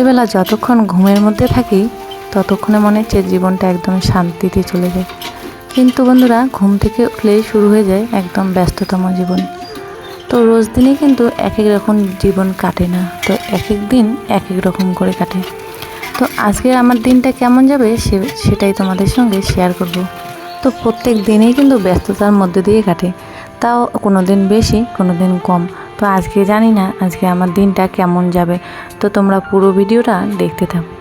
রাত্রিবেলা যতক্ষণ ঘুমের মধ্যে থাকি, ততক্ষণে মনে হচ্ছে জীবনটা একদম শান্তিতে চলে যায়। কিন্তু বন্ধুরা, ঘুম থেকে উঠলেই শুরু হয়ে যায় একদম ব্যস্ততম জীবন। তো রোজ দিনই কিন্তু এক এক রকম জীবন কাটে না, তো এক এক দিন এক এক রকম করে কাটে। তো আজকে আমার দিনটা কেমন যাবে সে, সেটাই তোমাদের সঙ্গে শেয়ার করব। তো প্রত্যেক দিনেই কিন্তু ব্যস্ততার মধ্যে দিয়ে কাটে। তাও কোনো দিন বেশি কোনো দিন কম। তো আজকে জানি না, আজকে আমার দিনটা কেমন যাবে। তো তোমরা পুরো ভিডিওটা দেখতে থাকো।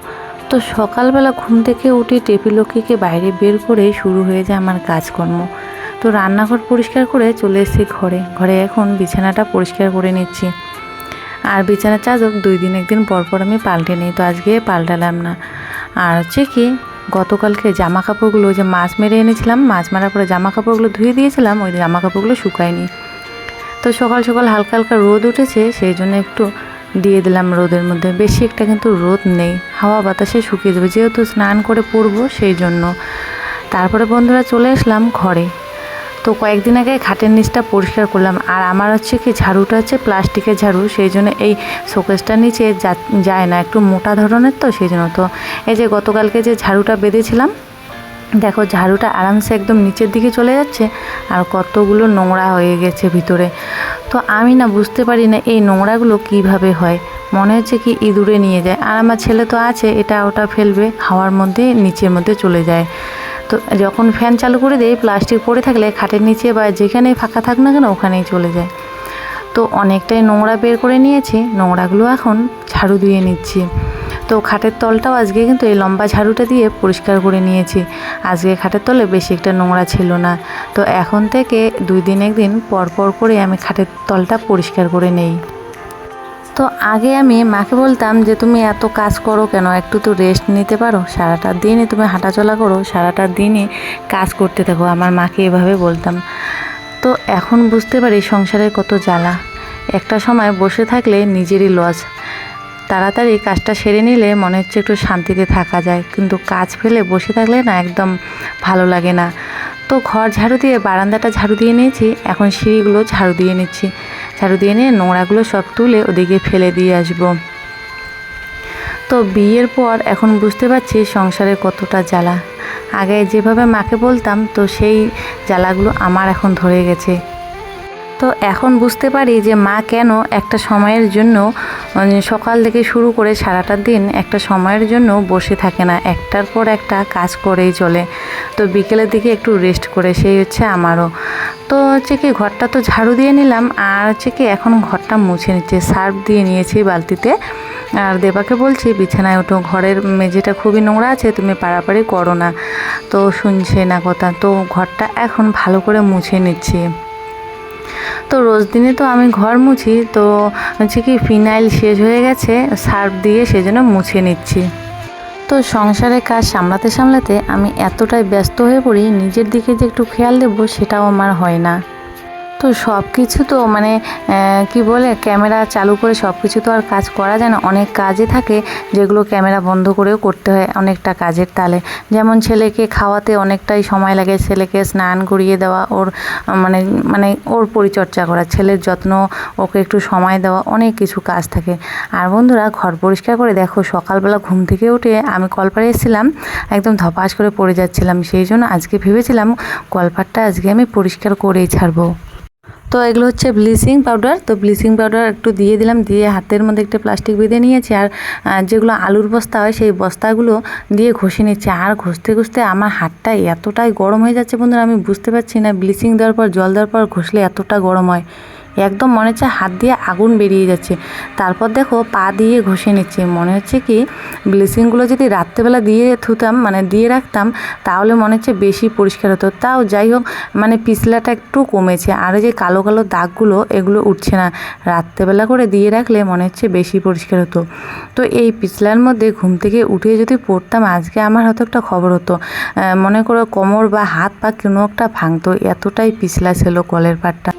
তো সকালবেলা ঘুম থেকে উঠে টেপিলক্ষীকে বাইরে বের করে শুরু হয়ে যায় আমার কাজকর্ম। তো রান্নাঘর পরিষ্কার করে চলে এসেছি ঘরে। ঘরে এখন বিছানাটা পরিষ্কার করে নিচ্ছি। আর বিছানার চাদর দুই দিন, একদিন পর পর আমি পাল্টে নিই, তো আজকে পাল্টালাম না। আর হচ্ছে কি, গতকালকে জামা কাপড়গুলো যে মাছ মেরে এনেছিলাম, মাছ মারার পরে জামা কাপড়গুলো ধুয়ে দিয়েছিলাম, ওই জামা কাপড়গুলো শুকায়নি। তো সকাল সকাল হালকা হালকা রোদ উঠেছে, সেই জন্য একটু দিয়ে দিলাম রোদের মধ্যে। বেশি একটা কিন্তু রোদ নেই, হাওয়া বাতাসে শুকিয়ে যাবে। যেহেতু স্নান করে পরবো সেই জন্য। তারপরে বন্ধুরা চলে আসলাম ঘরে। তো কয়েকদিন আগে খাটের নিচটা পরিষ্কার করলাম। আর আমার হচ্ছে কি, ঝাড়ুটা হচ্ছে প্লাস্টিকের ঝাড়ু, সেই জন্য এই শোকেসটার নিচে যায় না। একটু মোটা ধরনের তো, সেই জন্য। তো এই যে গতকালকে যে ঝাড়ুটা বেঁধেছিলাম দেখো, ঝাড়ুটা আরামসে একদম নিচের দিকে চলে যাচ্ছে আর কতগুলো নোংরা হয়ে গেছে ভিতরে। তো আমি না বুঝতে পারি না এই নোংরাগুলো কীভাবে হয়। মনে হচ্ছে কি ইঁদুরে নিয়ে যায়। আর আমার ছেলে তো আছে, এটা ওটা ফেলবে, হাওয়ার মধ্যে, নিচের মধ্যে চলে যায়। তো যখন ফ্যান চালু করে দেয়, প্লাস্টিক পড়ে থাকলে খাটের নিচে বা যেখানেই ফাঁকা থাক না কেন, ওখানেই চলে যায়। তো অনেকটাই নোংরা বের করে নিয়েছি, নোংরাগুলো এখন ঝাড়ু দিয়ে নিচ্ছি। তো খাটের তলটাও আজকে কিন্তু এই লম্বা ঝাড়ুটা দিয়ে পরিষ্কার করে নিয়েছি। আজকে খাটের তলে বেশি একটা নোংরা ছিল না। তো এখন থেকে দুই দিন একদিন পর পর করে আমি খাটের তলটা পরিষ্কার করে নেই। তো আগে আমি মাকে বলতাম যে, তুমি এত কাজ করো কেন? একটু তো রেস্ট নিতে পারো। সারাটা দিনই তুমি হাঁটাচলা করো। সারাটা দিনই কাজ করতে থাকো। আমার মাকে এভাবে বলতাম। তো এখন বুঝতে পারি সংসারের কত জ্বালা। একটা সময় বসে থাকলে নিজেরই লস তাড়াতাড়ি কাজটা সেরে নিলে মনে হচ্ছে একটু শান্তিতে থাকা যায়। কিন্তু কাজ ফেলে বসে থাকলে না একদম ভালো লাগে না। তো ঘর ঝাড়ু দিয়ে বারান্দাটা ঝাড়ু দিয়ে নিয়েছি, এখন সিঁড়িগুলো ঝাড়ু দিয়ে নিচ্ছি। ঝাড়ু দিয়ে নিয়ে নোংরাগুলো সব তুলে ওদিকে ফেলে দিয়ে আসব। তো বিয়ের পর এখন বুঝতে পারছি সংসারে কতটা জ্বালা। আগে যেভাবে মাকে বলতাম, তো সেই জ্বালাগুলো আমার এখন ধরে গেছে। তো এখন বুঝতে পারি যে মা কেন একটা সময়ের জন্য সকাল থেকে শুরু করে সারাটা দিন একটা সময়ের জন্য বসে থাকে না। একটার পর একটা কাজ করেই চলে। তো বিকেলের দিকে একটু রেস্ট করে, সেই হচ্ছে আমারও। তো হচ্ছে কি, ঘরটা তো ঝাড়ু দিয়ে নিলাম, আর হচ্ছে কি এখন ঘরটা মুছে নিচ্ছে, সার্ফ দিয়ে নিয়েছি বালতিতে। আর দেবাকে বলছি, বিছানায় ওঠো, ঘরের মেঝেটা খুবই নোংরা আছে, তুমি পাড়াপাড়ি করো না। তো শুনছে না কথা, তো ঘরটা এখন ভালো করে মুছে নিচ্ছি। তো রোজ দিনে তো আমি ঘর মুছি, তো হচ্ছে কি ফিনাইল শেষ হয়ে গেছে, সার্ফ দিয়ে সেজন্য মুছে নিচ্ছি। তো সংসারের কাজ সামলাতে সামলাতে আমি এতটাই ব্যস্ত হয়ে পড়ি, নিজের দিকে যে একটু খেয়াল দেবো সেটাও আমার হয় না। তো সব কিছু তো মানে কি বলে, ক্যামেরা চালু করে সব কিছু তো আর কাজ করা যায় না। অনেক কাজে থাকে যেগুলো ক্যামেরা বন্ধ করেও করতে হয় অনেকটা কাজের তালে। যেমন ছেলেকে খাওয়াতে অনেকটাই সময় লাগে, ছেলেকে স্নান করিয়ে দেওয়া, ওর মানে মানে ওর পরিচর্যা করা, ছেলের যত্ন, ওকে একটু সময় দেওয়া, অনেক কিছু কাজ থাকে। আর বন্ধুরা, ঘর পরিষ্কার করে দেখো, সকালবেলা ঘুম থেকে উঠে আমি কলপারে এসেছিলাম, একদম ধপাস করে পড়ে যাচ্ছিলাম। সেই জন্য আজকে ভেবেছিলাম, কলপারটা আজকে আমি পরিষ্কার করেই ছাড়বো। তো এগুলো হচ্ছে ব্লিচিং পাউডার। তো ব্লিচিং পাউডার একটু দিয়ে দিলাম, দিয়ে হাতের মধ্যে একটা প্লাস্টিক বেঁধে নিয়েছি। আর যেগুলো আলুর বস্তা হয়, সেই বস্তাগুলো দিয়ে ঘষে নিচ্ছি। আর ঘষতে ঘষতে আমার হাতটা এতটাই গরম হয়ে যাচ্ছে বন্ধুরা, আমি বুঝতে পারছি না। ব্লিচিং দেওয়ার পর, জল দেওয়ার পর ঘষলে এতটা গরম হয়। একদম মনে হচ্ছে হাত দিয়ে আগুন বেরিয়ে যাচ্ছে। তারপর দেখো পা দিয়ে ঘষে নিচ্ছে। মনে হচ্ছে কি ব্লিচিংগুলো যদি রাত্রেবেলা দিয়ে থুতাম মানে দিয়ে রাখতাম, তাহলে মনে হচ্ছে বেশি পরিষ্কার হতো। তাও যাই হোক মানে পিছলাটা একটু কমেছে। আর যে কালো কালো দাগগুলো, এগুলো উঠছে না। রাত্রেবেলা করে দিয়ে রাখলে মনে হচ্ছে বেশি পরিষ্কার হতো। তো এই পিছলার মধ্যে ঘুম থেকে উঠে যদি পড়তাম, আজকে আমার হয়তো একটা খবর হতো। মনে করো কোমর বা হাত পা কোনো একটা ভাঙতো। এতটাই পিছলা ছিল কলের পাটটা।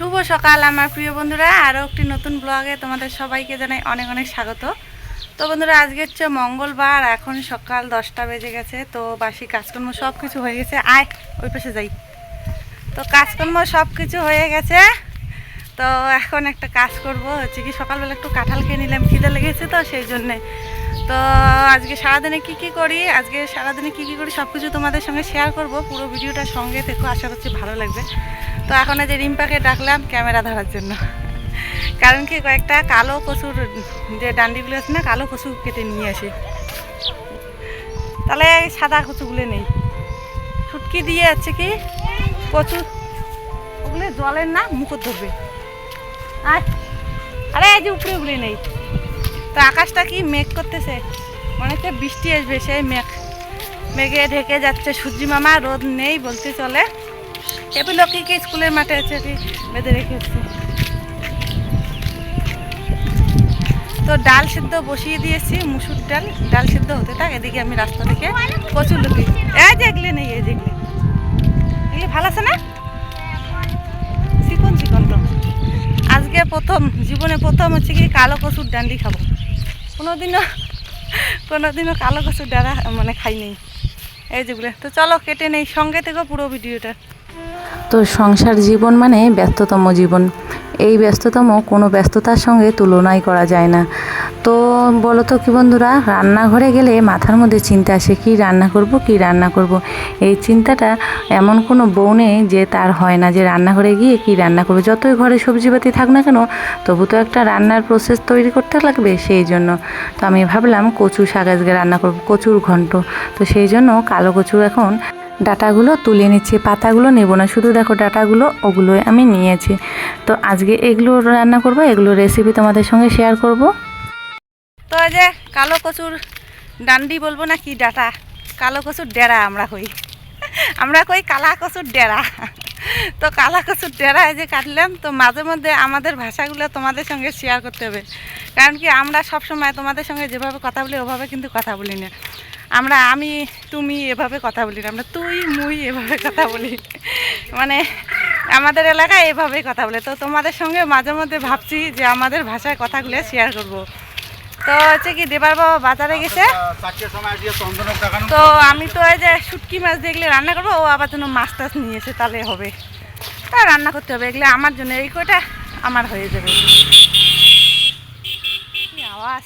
শুভ সকাল, আমার প্রিয় বন্ধুরা। আরও একটি নতুন ব্লগে তোমাদের সবাইকে জানাই অনেক অনেক স্বাগত। তো বন্ধুরা, আজকে হচ্ছে মঙ্গলবার, এখন সকাল দশটা বেজে গেছে। তো বাসি কাজকর্ম সব কিছু হয়ে গেছে। আয়, ওই পাশে যাই। তো কাজকর্ম সব কিছু হয়ে গেছে। তো এখন একটা কাজ করব, হচ্ছে কি সকালবেলা একটু কাঁঠাল খেয়ে নিলাম, খিদে লেগেছে তো সেই জন্যে। তো আজকে সারাদিনে কি কি করি? আজকে সারাদিনে কি কি করি সব কিছু তোমাদের সঙ্গে শেয়ার করব। পুরো ভিডিওটার সঙ্গে থেকো, আশা করছি ভালো লাগবে। তো এখন যে রিম্পাকে ডাকলাম ক্যামেরা ধরার জন্য। কারণ কি কয়েকটা কালো কচুর যে ডান্ডিগুলো আছে না, কালো কচু কেটে নিয়ে আসি। তাহলে সাদা কচুগুলো নেই। ছুটকি দিয়ে আছে কি? কচু। ওগুলো জলের না মুখত ধরবে। আর আরে এই যে উপরে ওগুলি নেই। তো আকাশটা কি মেঘ করতেছে? মনে হচ্ছে বৃষ্টি আসবে, সেই মেঘ। মেঘে ঢেকে যাচ্ছে সূর্যি মামা, রোদ নেই বলতে চলে। এগুলো কি কি স্কুলের মাঠে আছে বেঁধে রেখেছে তো ডাল সিদ্ধ বসিয়ে দিয়েছি, মুসুর ডাল। ডাল সিদ্ধ হতে থাক, এদিকে আমি রাস্তা থেকে কচুর লুকি। এই এগুলি নেই এই যেগুলি এগুলি। ভালো আছে না? চিকন চিকন তো। আজকে প্রথম, জীবনে প্রথম হচ্ছে কি কালো কচুর ডান্ডি খাব। কোনোদিনও কোনোদিনও কালো কচুর ডাঁড়া মানে খাই নেই এই যেগুলো তো চলো কেটে নেই, সঙ্গে থেকে পুরো ভিডিওটা। তো সংসার জীবন মানে ব্যস্ততম জীবন। এই ব্যস্ততম কোনো ব্যস্ততার সঙ্গে তুলনাই করা যায় না। তো বলো তো কি বন্ধুরা, রান্নাঘরে গেলে মাথার মধ্যে চিন্তা আসে, কি রান্না করব, কি রান্না করব? এই চিন্তাটা এমন কোনো বউ নেই যে তার হয় না যে রান্নাঘরে গিয়ে কি রান্না করব। যতই ঘরে সবজিপাতি থাক না কেন, তবু তো একটা রান্নার প্রসেস তৈরি করতে লাগবে সেই জন্য। তো আমি ভাবলাম কচু শাক আজকে রান্না করব, কচুর ঘন্ট। তো সেই জন্য কালো কচুর এখন ডাটাগুলো তুলে নিচ্ছি, পাতাগুলো নেব না। শুধু দেখো ডাটাগুলো ওগুলোই আমি নিয়েছি। তো আজকে এগুলো রান্না করব, এগুলো রেসিপি তোমাদের সঙ্গে শেয়ার করব। তো যে কালো কচুর ডান্ডি বলব না কি ডাটা? কালো কচুর ডেরা আমরা কই। আমরা কই কালা কচুর ডেরা। তো কালা কচুর ডেরা যে কাটলাম, তো মাঝে মধ্যে আমাদের ভাষাগুলো তোমাদের সঙ্গে শেয়ার করতে হবে। কারণ কি আমরা সব সময় তোমাদের সঙ্গে যেভাবে কথা বলি, ওভাবে কিন্তু কথা বলি না। আমরা, আমি, তুমি এভাবে কথা বলি না, আমরা তুই, মুই এভাবে কথা বলি। মানে আমাদের এলাকায় এভাবেই কথা বলে। তো তোমাদের সঙ্গে মাঝে মধ্যে ভাবছি যে আমাদের ভাষায় কথাগুলো শেয়ার করব। তো হচ্ছে কি, দেবার বাবা বাজারে গেছে। তো আমি তো এই যে শুটকি মাছ দেখলে রান্না করব, ও আবার জন্য মাছ টাছ নিয়েছে তাহলে হবে। তা রান্না করতে হবে, এগুলো আমার জন্য, এই কটা আমার হয়ে যাবে। আওয়াজ?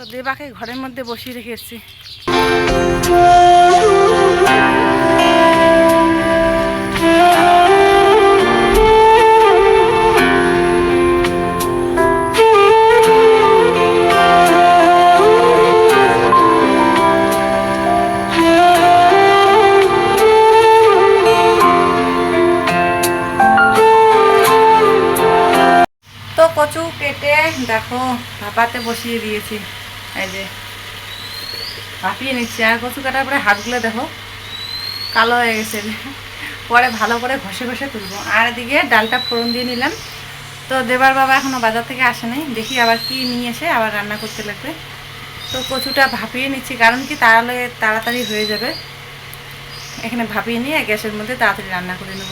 তো দেবাকে ঘরের মধ্যে বসিয়ে রেখেছি তো কচু কেটে দেখো ভাপাতে বসিয়ে দিয়েছি। এই যে ভাপিয়ে নিচ্ছি। আর কচু কাটার পরে হাতগুলো দেখো, কালো হয়ে গেছে। পরে ভালো করে ঘষে ঘষে তুলবো। আর এদিকে ডালটা ফোড়ন দিয়ে নিলাম। তো দেবার বাবা এখনও বাজার থেকে আসে নাই। দেখি আবার কি নিয়ে এসে আবার রান্না করতে লাগবে। তো কচুটা ভাপিয়ে নিচ্ছি, কারণ কি তাহলে তাড়াতাড়ি হয়ে যাবে। এখানে ভাপিয়ে নিয়ে গ্যাসের মধ্যে তাড়াতাড়ি রান্না করে নেব।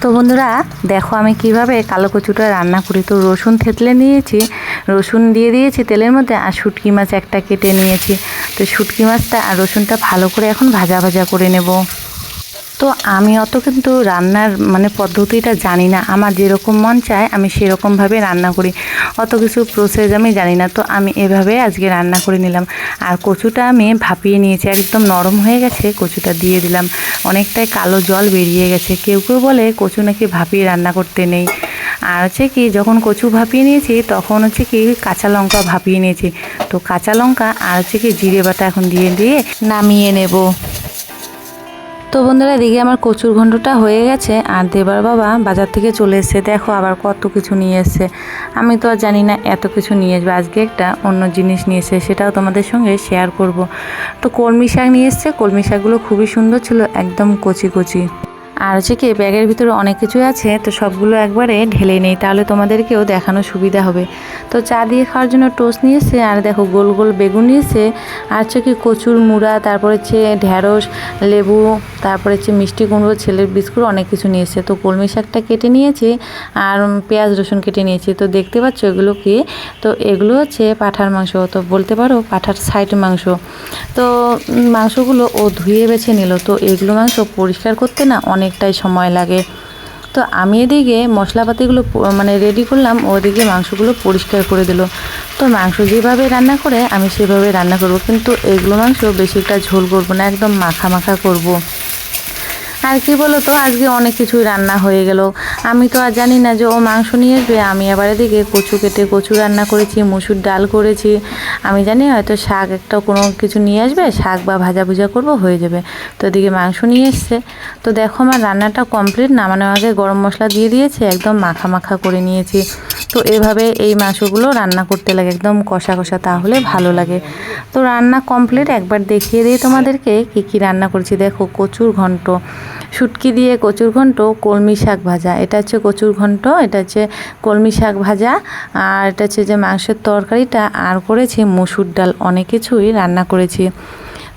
তো বন্ধুরা, দেখো আমি কীভাবে কালো কচুটা রান্না করি তো রসুন থেতলে নিয়েছি। রসুন দিয়ে দিয়েছি তেলের মধ্যে আর শুটকি মাছ একটা কেটে নিয়েছি। তো শুটকি মাছটা আর রসুনটা ভালো করে এখন ভাজা ভাজা করে নেব। তো আমি অত কিন্তু রান্নার মানে পদ্ধতিটা জানি না। আমার যেরকম মন চায় আমি সেরকমভাবে রান্না করি। অত কিছু প্রসেস আমি জানি না। তো আমি এভাবে আজকে রান্না করে নিলাম। আর কচুটা আমি ভাপিয়ে নিয়েছি। একদম নরম হয়ে গেছে, কচুটা দিয়ে দিলাম। অনেকটাই কালো জল বেরিয়ে গেছে। কেউ কেউ বলে কচু নাকি ভাপিয়ে রান্না করতে নেই। আর হচ্ছে কি, যখন কচু ভাপিয়ে নিয়েছি, তখন হচ্ছে কি কাঁচা লঙ্কা ভাপিয়ে নিয়েছি। তো কাঁচা লঙ্কা আর হচ্ছে কি জিরে বাটা এখন দিয়ে দিয়ে নামিয়ে নেব। তো বন্ধুরা, এদিকে আমার কচুর ঘণ্টটা হয়ে গেছে। আর দেবার বাবা বাজার থেকে চলে এসেছে। দেখো আবার কত কিছু নিয়ে এসছে। আমি তো আর জানি না এত কিছু নিয়ে আসবে। আজকে একটা অন্য জিনিস নিয়ে এসছে, সেটাও তোমাদের সঙ্গে শেয়ার করব। তো কলমি শাক নিয়ে এসছে। কলমি শাকগুলো খুবই সুন্দর ছিল, একদম কচি কচি। আর হচ্ছে কি, ব্যাগের ভিতরে অনেক কিছুই আছে, তো সবগুলো একবারে ঢেলে নেই। তাহলে তোমাদেরকেও দেখানো সুবিধা হবে। তো চা দিয়ে খাওয়ার জন্য টোস্ট নিয়েছে, আর দেখো গোল গোল বেগুন নিয়েছে, আর হচ্ছে কি কচুর মুড়া, তারপরে হচ্ছে ঢ্যাঁড়স লেবু, তারপরে হচ্ছে মিষ্টি কুমড়ো, ছেলের বিস্কুট, অনেক কিছু নিয়েছে। তো কলমি শাকটা কেটে নিয়েছে, আর পেঁয়াজ রসুন কেটে নিয়েছে। তো দেখতে পাচ্ছ এগুলো কি? তো এগুলো হচ্ছে পাঠার মাংস। তো বলতে পারো পাঠার সাইড মাংস। তো মাংসগুলো ও ধুয়ে বেছে নিল। তো এগুলো মাংস পরিষ্কার করতে না অনেকটাই সময় লাগে। তো আমি এদিকে মশলাপাতিগুলো মানে রেডি করলাম ওদিকে মাংসগুলো পরিষ্কার করে দিল। তো মাংস যেভাবে রান্না করে, আমি সেভাবে রান্না করব। কিন্তু এগুলো মাংস বেশি একটা ঝোল করব না, একদম মাখা মাখা করব। আর কি বলো তো আজকে অনেক কিছুই রান্না হয়ে গেল। আমি তো আর জানি না যে ও মাংস নিয়ে আসবে। আমি আবার এদিকে কচু কেটে কচু রান্না করেছি, মুসুর ডাল করেছি। আমি জানি হয়তো শাক একটা কোনো কিছু নিয়ে আসবে, শাক বা ভাজা ভুজা করব, হয়ে যাবে। তো এদিকে মাংস নিয়ে এসছে। তো দেখো আমার রান্নাটা কমপ্লিট নামানোর আগে গরম মশলা দিয়ে দিয়েছে, একদম মাখা মাখা করে নিয়েছি। তো এভাবে এই মাংসগুলো রান্না করতে লাগে, একদম কষা কষা, তাহলে ভালো লাগে। তো রান্না কমপ্লিট একবার দেখিয়ে দিই তোমাদেরকে কী কী রান্না করেছি। দেখো কচুর ঘন্ট শুটকি দিয়ে কচুর ঘন্ট, কলমি শাক ভাজা। এটা হচ্ছে কচুর ঘন্ট, এটা হচ্ছে কলমি শাক ভাজা, আর এটা হচ্ছে যে মাংসের তরকারিটা। আর করেছি মসুর ডাল, অনেক কিছুই রান্না করেছি।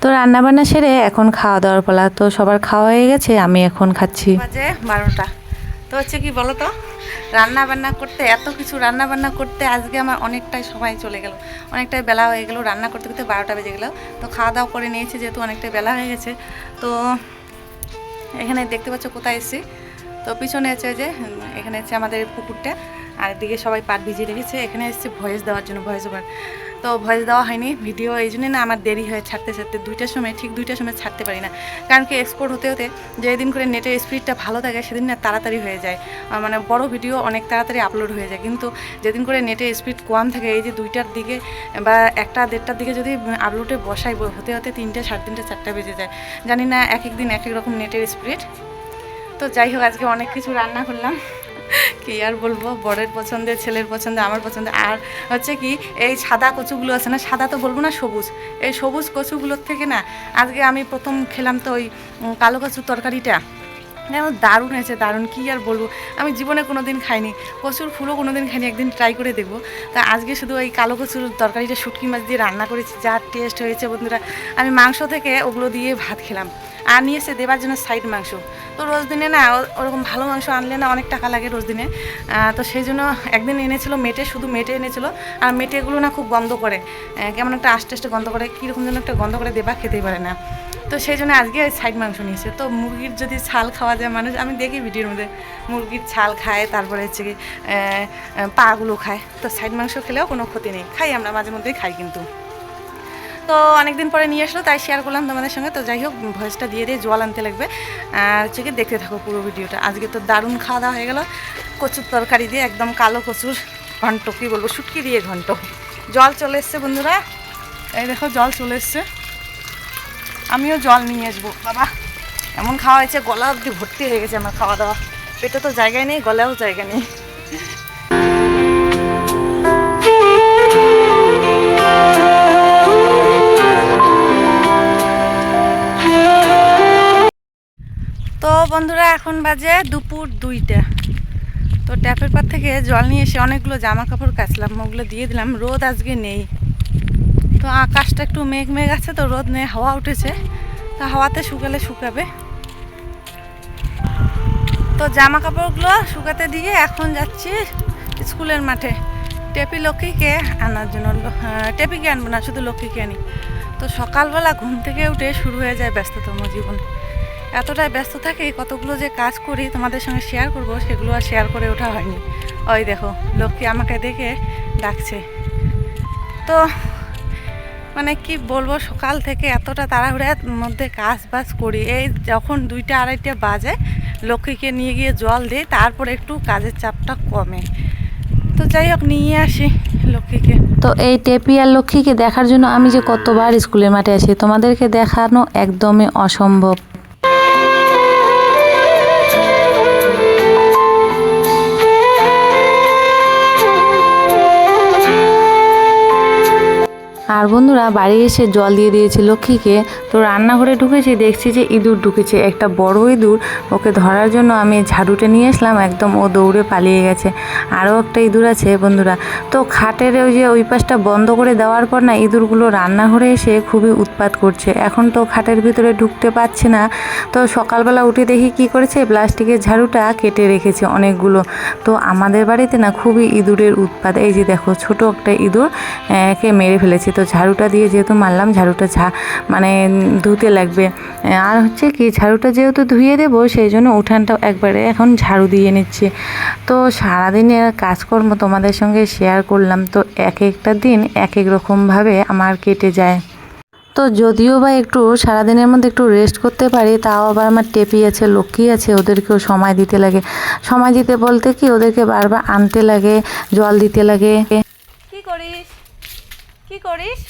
তো রান্না বান্না সেরে এখন খাওয়া দাওয়ার পালা। তো সবার খাওয়া হয়ে গেছে, আমি এখন খাচ্ছি। বারোটা। তো হচ্ছে কি বলো তো? রান্না বান্না করতে, এত কিছু রান্না বান্না করতে আজকে আমার অনেকটাই সময় চলে গেল। অনেকটাই বেলা হয়ে গেল, রান্না করতে করতে বারোটা বেজে গেল। তো খাওয়া দাওয়া করে নিয়েছি, যেহেতু অনেকটাই বেলা হয়ে গেছে। তো এখানে দেখতে পাচ্ছ কোথায় এসেছি। তো পিছনে আছে যে এখানে এসেছে আমাদের পুকুরটা, আর এদিকে সবাই পাট ভিজিয়ে রেখেছে। এখানে এসেছে ভয়েস দেওয়ার জন্য, ভয়েস ওভার। তো ভয়েস দেওয়া হয়নি ভিডিও এই জন্যই না আমার দেরি হয় ছাড়তে ছাড়তে দুইটার সময়, ঠিক দুইটার সময় ছাড়তে পারি না। কারণ কি এক্সপোর্ট হতে হতে যেদিন করে নেটের স্পিডটা ভালো থাকে সেদিন না তাড়াতাড়ি হয়ে যায়। মানে বড় ভিডিও অনেক তাড়াতাড়ি আপলোড হয়ে যায়। কিন্তু যেদিন করে নেটের স্পিড কম থাকে, এই যে দুইটার দিকে বা একটা দেড়টার দিকে যদি আপলোডে বসাই হতে হতে তিনটে, সাড়ে তিনটে, চারটা বেজে যায়। জানি না, এক এক দিন এক এক রকম নেটের স্পিড তো যাই হোক, আজকে অনেক কিছু রান্না করলাম। কি আর বলব? বরের পছন্দের ছেলের পছন্দে, আমার পছন্দে। আর হচ্ছে কি, এই সাদা কচুগুলো আছে না, সাদা তো বলব না, সবুজ। এই সবুজ কচুগুলোর থেকে না, আজকে আমি প্রথম খেলাম তো ওই কালো কচুর তরকারিটা। যেমন দারুণ হয়েছে, দারুণ। কী আর বলব? আমি জীবনে কোনো দিন খাইনি। কচুর ফুলও কোনো দিন খাইনি, একদিন ট্রাই করে দেখব। তা আজকে শুধু ওই কালো কচুর তরকারিটা, শুটকি মাছ দিয়ে রান্না করেছি, যা টেস্ট হয়েছে বন্ধুরা। আমি মাংস থেকে ওগুলো দিয়ে ভাত খেলাম। আর নিয়েছে দেবার জন্য সাইড মাংস। তো রোজ দিনে না ওরকম ভালো মাংস আনলে না অনেক টাকা লাগে রোজ দিনে। তো সেই জন্য একদিন এনেছিল মেটে, শুধু মেটে এনেছিল। আর মেটেগুলো না খুব গন্ধ করে। কেমন একটা আস্তে আস্তে গন্ধ করে, কীরকম যেন একটা গন্ধ করে দেবা, খেতেই পারে না। তো সেই জন্য আজকে সাইড মাংস নিয়েছে। তো মুরগির যদি ছাল খাওয়া যায়, মানুষ আমি দেখি ভিডিওর মধ্যে, মুরগির ছাল খায়, তারপরে হচ্ছে পাগুলো খায়। তো সাইড মাংস খেলেও কোনো ক্ষতি নেই। খাই আমরা, মাঝে মধ্যেই খাই কিন্তু। তো অনেকদিন পরে নিয়ে আসলো, তাই শেয়ার করলাম তোমাদের সঙ্গে। তো যাই হোক ভয়েসটা দিয়ে দিয়ে জল আনতে লাগবে। আর হচ্ছে কি, দেখতে থাকো পুরো ভিডিওটা। আজকে তো দারুণ খাওয়া দাওয়া হয়ে গেল। কচুর তরকারি দিয়ে একদম কালো কচুর ঘন্ট, কী বলব, শুটকি দিয়ে ঘন্ট। জল চলে এসছে বন্ধুরা। এই দেখো, জল চলে এসছে। আমিও জল নিয়ে আসব, বাবা। এমন খাওয়া হয়েছে, গলা অবধি ভর্তি হয়ে গেছে আমার খাওয়া দাওয়া। পেটে তো জায়গায় নেই গলাও জায়গা নেই। তো বন্ধুরা, এখন বাজে দুপুর দুইটা। তো ট্যাপের পার থেকে জল নিয়ে এসে অনেকগুলো জামা কাপড় কাচলাম, ওগুলো দিয়ে দিলাম। রোদ আজকে নেই। তো আকাশটা একটু মেঘ মেঘ আছে, তো রোদ নেই, হাওয়া উঠেছে। তা হাওয়াতে শুকালে শুকাবে। তো জামা কাপড়গুলো শুকাতে দিয়ে এখন যাচ্ছি স্কুলের মাঠে। টেপি লক্ষ্মীকে আনার জন্য টেপিকে আনব না, শুধু লক্ষ্মীকে আনি। তো সকালবেলা ঘুম থেকে উঠে শুরু হয়ে যায় ব্যস্ততম জীবন। এতটাই ব্যস্ত থাকি, কতগুলো যে কাজ করি তোমাদের সঙ্গে শেয়ার করব, সেগুলো আর শেয়ার করে ওঠা হয়নি। ওই দেখো, লক্ষ্মী আমাকে দেখে ডাকছে। তো মানে কি বলব, সকাল থেকে এতটা তাড়াহুড়ার মধ্যে কাজ বাজ করি। এই যখন দুইটা আড়াইটা বাজে, লক্ষ্মীকে নিয়ে গিয়ে জল দিই, তারপর একটু কাজের চাপটা কমে। তো যাই হোক, নিয়ে আসি লক্ষ্মীকে। তো এই টেপি আর লক্ষ্মীকে দেখার জন্য আমি যে কতবার স্কুলের মাঠে আসি তোমাদেরকে দেখানো একদমই অসম্ভব। আর বন্ধুরা বাড়ি এসে জল দিয়ে দিয়েছে লক্ষ্মীকে। তো রান্নাঘরে ঢুকেছি দেখছি যে ইঁদুর ঢুকেছে একটা বড় ইঁদুর। ওকে ধরার জন্য আমি ঝাড়ুটা নিয়ে আসলাম একদম ও দৌড়ে পালিয়ে গেছে। আরও একটা ইঁদুর আছে বন্ধুরা। তো খাটের ওই যে ওই পাশটা বন্ধ করে দেওয়ার পর না ইঁদুরগুলো রান্নাঘরে এসে খুবই উৎপাত করছে। এখন তো খাটের ভিতরে ঢুকতে পারছে না। তো সকালবেলা উঠে দেখি কি করেছে প্লাস্টিকের ঝাড়ুটা কেটে রেখেছে অনেকগুলো। তো আমাদের বাড়িতে না খুবই ইঁদুরের উৎপাত। এই যে দেখো ছোট একটা ইঁদুর আহ, কে মেরে ফেলেছে। তো ঝাড়ুটা দিয়ে যেহেতু মারলাম, ঝাড়ুটা ঝা মানে ধুতে লাগবে। আর হচ্ছে কি, ঝাড়ুটা যেহেতু ধুয়ে দেবো, সেই জন্য উঠানটাও একবারে এখন ঝাড়ু দিয়ে নিচ্ছি। তো সারাদিনের কাজকর্ম তোমাদের সঙ্গে শেয়ার করলাম, তো এক একটা দিন এক এক রকমভাবে আমার কেটে যায়। তো যদিও বা একটু সারাদিনের মধ্যে একটু রেস্ট করতে পারি, তাও আবার আমার টেপি আছে, লক্ষ্মী আছে, ওদেরকেও সময় দিতে লাগে। সময় দিতে বলতে কি, ওদেরকে বারবার আনতে লাগে, জল দিতে লাগে। কি করিস? কি করিস?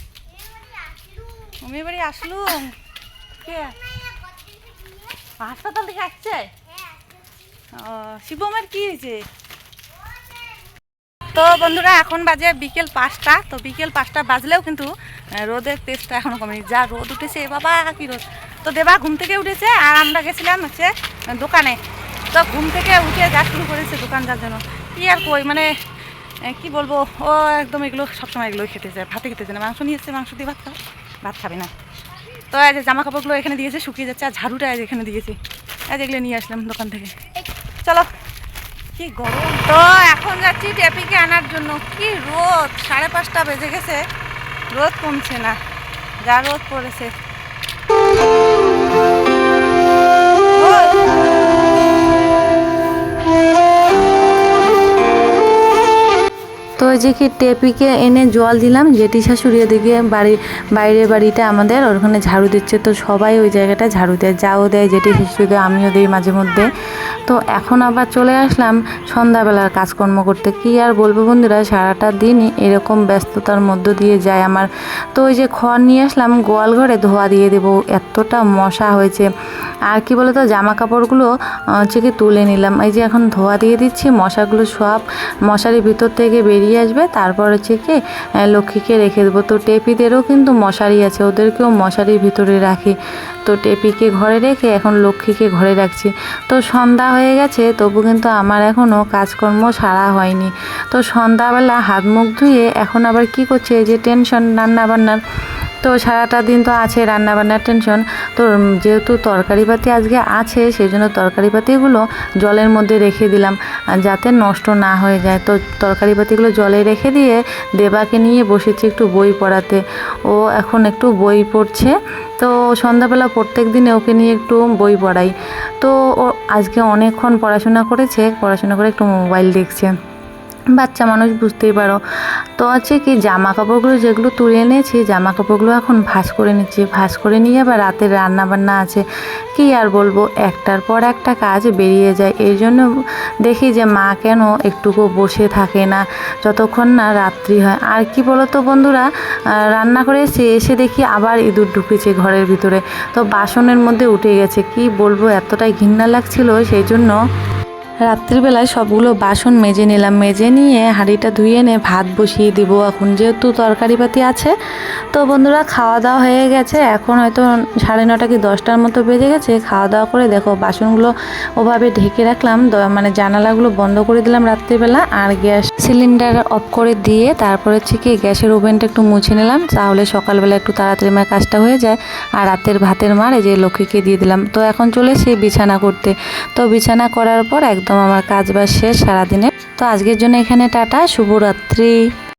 আমি বাড়ি আসলুম। কে? হাসপাতাল থেকে আসছে? ও শিবমের কি হয়েছে? তো বন্ধুরা এখন বাজে বিকেল পাঁচটা। তো বিকেল পাঁচটা বাজলেও কিন্তু রোদের তেজটা এখনও কমেনি। যা রোদ উঠেছে এ বাবা কি রোদ। তো দেবা ঘুম থেকে উঠেছে আর আমরা গেছিলাম হচ্ছে দোকানে। তো ঘুম থেকে উঠে যা শুরু করেছে দোকান যার জন্য। কি আর কই মানে কি বলব? ও একদম এগুলো সবসময় এগুলোই খেতে ভাতে খেতে না। মাংস নিয়ে এসছে, মাংস দিয়ে ভাত খাও ভাত খাবে না। তো এই যে জামা কাপড়গুলো এখানে দিয়েছে, শুকিয়ে যাচ্ছে, আর ঝাড়ুটা যে এখানে দিয়েছি। আজ এগুলো নিয়ে আসলাম দোকান থেকে। চলো। কি গরম। তো এখন যাচ্ছি টেপিকে আনার জন্য। কি রোদ! সাড়ে পাঁচটা বেজে গেছে। রোদ কমছে না। যা রোদ পড়েছে। তো ওই যে কি টেপিকে এনে জল দিলাম, জেঠি শাশুড়ি এদিকে বাড়ি বাইরে বাড়িটা আমাদের, ওখানে ঝাড়ু দিচ্ছে। তো সবাই ওই জায়গাটা ঝাড়ু দেয়, যাও দেয় জেঠি শাশুড়ি দেয় আমিও দিই মাঝে মধ্যে। তো এখন আবার চলে আসলাম সন্ধ্যাবেলার কাজকর্ম করতে। কি আর বলব বন্ধুরা, সারাটা দিনই এরকম ব্যস্ততার মধ্য দিয়ে যায় আমার। তো ওই যে খড় নিয়ে আসলাম, গোয়াল ঘরে ধোয়া দিয়ে দেবো, এতটা মশা হয়েছে। আর কি বলতো জামা কাপড়গুলো হচ্ছে কি তুলে নিলাম। এই যে এখন ধোয়া দিয়ে দিচ্ছি, মশাগুলো সব মশারি ভিতর থেকে বেরিয়ে আসবে, তারপর হচ্ছে কি লক্ষ্মীকে রেখে দেবো। তো টেপিদেরও কিন্তু মশারি আছে, ওদেরকেও মশারির ভিতরে রাখি। তো টেপিকে ঘরে রেখে এখন লক্ষ্মীকে ঘরে রাখছি। তো সন্ধ্যা হয়ে গেছে, তবু কিন্তু আমার এখনও কাজকর্ম সারা হয়নি। তো সন্ধ্যাবেলা হাত মুখ ধুয়ে এখন আবার কি করছে যে টেনশন রান্না বান্নার তো সারাটা দিন তো আছে রান্নাবান্নার টেনশন তো যেহেতু তরকারিপাতি আজকে আছে সেই জন্য তরকারিপাতিগুলো জলের মধ্যে রেখে দিলাম। যাতে নষ্ট না হয়ে যায়, তো তরকারিপাতিগুলো জলে রেখে দিয়ে দেবাকে নিয়ে বসেছি একটু বই পড়াতে। ও এখন একটু বই পড়ছে। তো সন্ধ্যাবেলা প্রত্যেক দিনে ওকে নিয়ে একটু বই পড়াই। তো ও আজকে অনেকক্ষণ পড়াশোনা করেছে, পড়াশোনা করে একটু মোবাইল দেখছে। বাচ্চা মানুষ বুঝতেই পারো। তো হচ্ছে কি জামা কাপড়গুলো যেগুলো তুলে এনেছি জামা কাপড়গুলো এখন ভাঁজ করে নিচ্ছি। ভাঁজ করে নিয়ে আবার রাতের রান্না বান্না আছে। কি আর বলব, একটার পর একটা কাজ বেরিয়ে যায়। এই জন্য দেখি যে মা কেন একটুকু বসে থাকে না, যতক্ষণ না রাত্রি হয়। আর কি বলো তো বন্ধুরা রান্না করে এসে এসে দেখি আবার ইঁদুর ঢুকেছে ঘরের ভিতরে। তো বাসনের মধ্যে উঠে গেছে। কি বলব, এতটাই ঘৃণা লাগছিল। সেই জন্য রাত্রিবেলায় সবগুলো বাসন মেজে নিলাম। মেজে নিয়ে হাঁড়িটা ধুয়ে এনে ভাত বসিয়ে দিব। এখন যেহেতু তরকারিপাতি আছে, তো বন্ধুরা খাওয়া দাওয়া হয়ে গেছে। এখন হয়তো সাড়ে নটা কি দশটার মতো বেজে গেছে। খাওয়া দাওয়া করে দেখো বাসনগুলো ওভাবে ঢেকে রাখলাম। মানে জানালাগুলো বন্ধ করে দিলাম রাত্রিবেলা। আর গ্যাস সিলিন্ডার অফ করে দিয়ে তারপরে হচ্ছে কি গ্যাসের ওভেনটা একটু মুছে নিলাম। তাহলে সকালবেলা একটু তাড়াতাড়ি মায়ের কাজটা হয়ে যায়। আর রাতের ভাতের মার এই যে লক্ষ্মীকে দিয়ে দিলাম। তো এখন চলে সেই বিছানা করতে। তো বিছানা করার পর একদম আমার কাজ বাস শেষ সারাদিনে তো আজকের জন্য এখানে টাটা শুভরাত্রি।